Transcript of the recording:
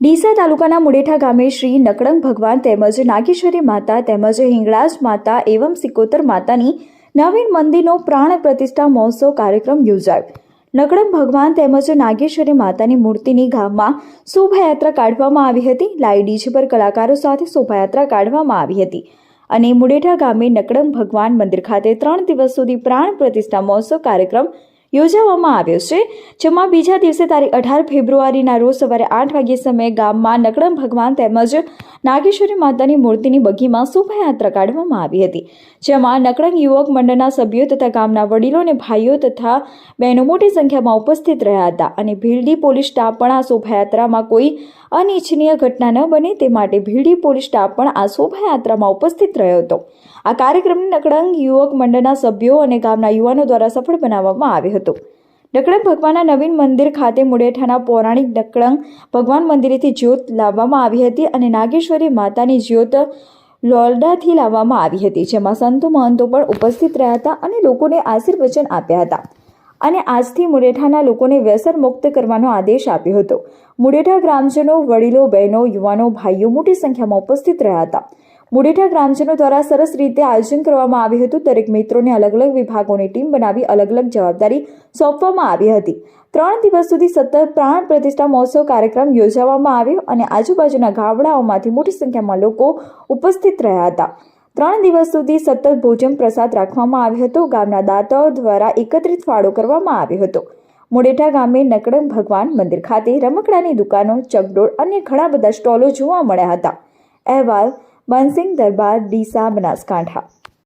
ડીસા તાલુકાના મુડેઠા ગામે શ્રી નકળંગ ભગવાન તેમજ નાગેશ્વરી માતા તેમજ હિંગળાજ માતા એવમ સિકોતર માતાની નવીન મંદિરનો પ્રાણ પ્રતિષ્ઠા મહોત્સવ કાર્યક્રમ યોજાયો. નકળંગ ભગવાન તેમજ નાગેશ્વરી માતાની મૂર્તિની ગામમાં શોભાયાત્રા કાઢવામાં આવી હતી. લાઈ ડીજે પર કલાકારો સાથે શોભાયાત્રા કાઢવામાં આવી હતી અને મુડેઠા ગામે નકળંગ ભગવાન મંદિર ખાતે ત્રણ દિવસ સુધી પ્રાણ પ્રતિષ્ઠા મહોત્સવ કાર્યક્રમ યોજવામાં આવ્યો છે, જેમાં બીજા દિવસે તારીખ અઢાર ફેબ્રુઆરીના રોજ સવારે આઠ વાગ્યે સમયે ગામમાં નકળમ ભગવાન તેમજ નાગેશ્વરી માતાની મૂર્તિની બગીમાં શોભાયાત્રા કાઢવામાં આવી હતી, જેમાં નકળંગ યુવક મંડળના સભ્યો તથા ગામના વડીલો અને ભાઈઓ તથા બહેનો મોટી સંખ્યામાં ઉપસ્થિત રહ્યા હતા અને ભીલડી પોલીસ સ્ટાફ પણ આ શોભાયાત્રામાં કોઈ અનિચ્છનીય ઘટના ન બને તે માટે ભીડી પોલીસ સ્ટાફ પણ આ શોભાયાત્રામાં ઉપસ્થિત રહ્યો હતો. આ કાર્યક્રમને નકળંગ યુવક મંડળના સભ્યો અને ગામના યુવાનો દ્વારા સફળ બનાવવામાં આવ્યો હતો. નકળંગ ભગવાનના નવીન મંદિર ખાતે મુડેઠાના પૌરાણિક નકળંગ ભગવાન મંદિરેથી જ્યોત લાવવામાં આવી હતી અને નાગેશ્વરી માતાની જ્યોત લોરડાથી લાવવામાં આવી હતી, જેમાં સંતો મહંતો પણ ઉપસ્થિત રહ્યા હતા અને લોકોને આશીર્વચન આપ્યા હતા. અને આજથી મુડેઠાના લોકોને વ્યસન મુક્ત કરવાનો આદેશ આપ્યો હતો. મુડેઠા ગ્રામજનો, વડીલો, બહેનો, યુવાનો, ભાઈઓ મોટી સંખ્યામાં ઉપસ્થિત રહ્યા હતા. મુડેઠા ગ્રામજનો દ્વારા સરસ રીતે આયોજન કરવામાં આવ્યું હતું. દરેક મિત્રોને અલગ અલગ વિભાગોની ટીમ બનાવી અલગ અલગ જવાબદારી સોંપવામાં આવી હતી. ત્રણ દિવસ સુધી સતત પ્રાણ પ્રતિષ્ઠા મહોત્સવ કાર્યક્રમ યોજવામાં આવ્યો અને આજુબાજુના ગામડાઓમાંથી મોટી સંખ્યામાં લોકો ઉપસ્થિત રહ્યા હતા. ત્રણ દિવસ સુધી સતત ભોજન પ્રસાદ રાખવામાં આવ્યો હતો. ગામના દાતાઓ દ્વારા એકત્રિત ફાળો કરવામાં આવ્યો હતો. મોડેઠા ગામે નકડમ ભગવાન મંદિર ખાતે રમકડાની દુકાનો, ચકડોળ અને ઘણા બધા સ્ટોલો જોવા મળ્યા હતા. અહેવાલ બનસિંહ દરબાર, ડીસા, બનાસકાંઠા.